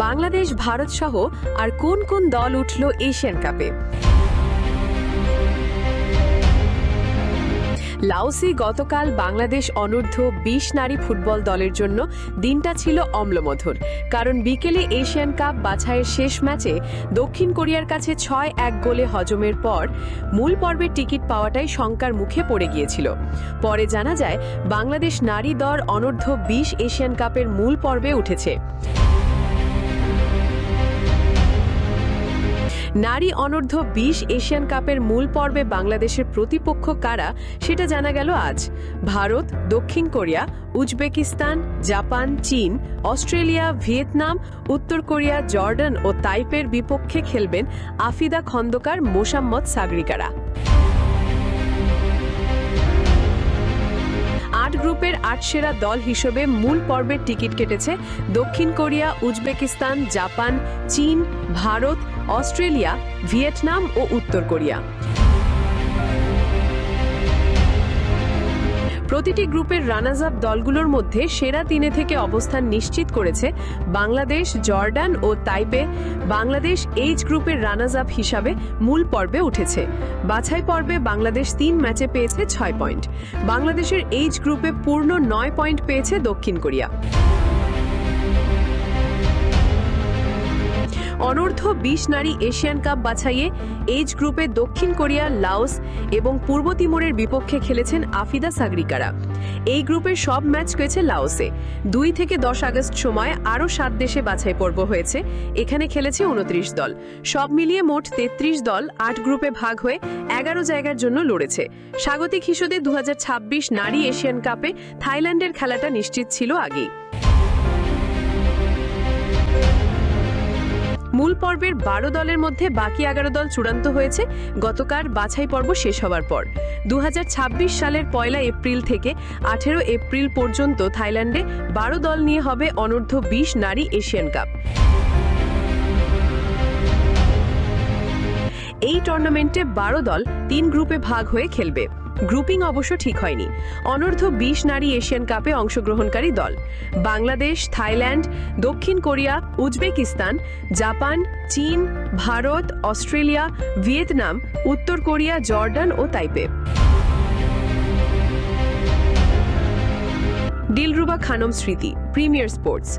বাংলাদেশ ভারত সহ আর কোন কোন দল উঠল এশিয়ান কাপে? লাওসে গতকাল বাংলাদেশ অনূর্ধ্ব বিশ নারী ফুটবল দলের জন্য দিনটা ছিল অম্লমধুর, কারণ বিকেলে এশিয়ান কাপ বাছাইয়ের শেষ ম্যাচে দক্ষিণ কোরিয়ার কাছে ছয় এক গোলে হজমের পর মূল পর্বের টিকিট পাওয়াটাই শঙ্কার মুখে পড়ে গিয়েছিল। পরে জানা যায়, বাংলাদেশ নারী দল অনূর্ধ্ব বিশ এশিয়ান কাপের মূল পর্বে উঠেছে। নারী অনূর্ধ্ব বিশ এশিয়ান কাপের মূল পর্বে বাংলাদেশের প্রতিপক্ষ কারা সেটা জানা গেল আজ। ভারত, দক্ষিণ কোরিয়া, উজবেকিস্তান, জাপান, চীন, অস্ট্রেলিয়া, ভিয়েতনাম, উত্তর কোরিয়া, জর্ডান ও তাইপের বিপক্ষে খেলবেন আফিদা খন্দকার মোসাম্মদ সাগরিকারা। আট গ্রুপের আট সেরা দল হিসেবে মূল পর্বের টিকিট কেটেছে দক্ষিণ কোরিয়া, উজবেকিস্তান, জাপান, চীন, ভারত, অস্ট্রেলিয়া, ভিয়েতনাম ও উত্তর কোরিয়া। প্রতিটি গ্রুপের রানার্স আপ দলগুলোর মধ্যে সেরা তিনে থেকে অবস্থান নিশ্চিত করেছে বাংলাদেশ, জর্ডান ও তাইপে। বাংলাদেশ এইচ গ্রুপের রানার্স আপ হিসাবে মূল পর্বে উঠেছে। বাছাই পর্বে বাংলাদেশ তিন ম্যাচে পেয়েছে ছয় পয়েন্ট। বাংলাদেশের এইচ গ্রুপে পূর্ণ নয় পয়েন্ট পেয়েছে দক্ষিণ কোরিয়া। অনূর্ধ্ব বিশ নারী এশিয়ান কাপ বাছাইয়ে এইচ গ্রুপে দক্ষিণ কোরিয়া, লাওস এবং পূর্ব তিমুরের বিপক্ষে খেলেছেন আফিদা সাগরিকারা। এই গ্রুপের সব ম্যাচ হয়েছে লাওসে। দুই থেকে দশ আগস্ট সময় আরও সাত দেশে বাছাই পর্ব হয়েছে। এখানে খেলেছে উনত্রিশ দল। সব মিলিয়ে মোট তেত্রিশ দল আট গ্রুপে ভাগ হয়ে এগারো জায়গার জন্য লড়েছে। স্বাগতিক হিসেবে দু হাজার ছাব্বিশ নারী এশিয়ান কাপে থাইল্যান্ডের খেলাটা নিশ্চিত ছিল আগেই। মূল পর্বের বারো দলের মধ্যে বাকি এগারো দল চূড়ান্ত হয়েছে। গতকাল বাছাই পর্ব শেষ হওয়ার পর। দু হাজার ছাব্বিশ সালের পয়লা এপ্রিল থেকে আঠেরো এপ্রিল পর্যন্ত থাইল্যান্ডে বারো দল নিয়ে হবে অনূর্ধ্ব বিশ নারী এশিয়ান কাপ। এই টুর্নামেন্টে বারো দল তিন গ্রুপে ভাগ হয়ে খেলবে। গ্রুপিং অবশ্য ঠিক হয়নি। অনূর্ধ্ব বিশ নারী এশিয়ান কাপে অংশগ্রহণকারী দল। বাংলাদেশ, থাইল্যান্ড, দক্ষিণ কোরিয়া, উজবেকিস্তান, জাপান, চীন, ভারত, অস্ট্রেলিয়া, ভিয়েতনাম, উত্তর কোরিয়া, জর্ডান ও Taipei. Dilruba Khanam Smriti, Premier Sports.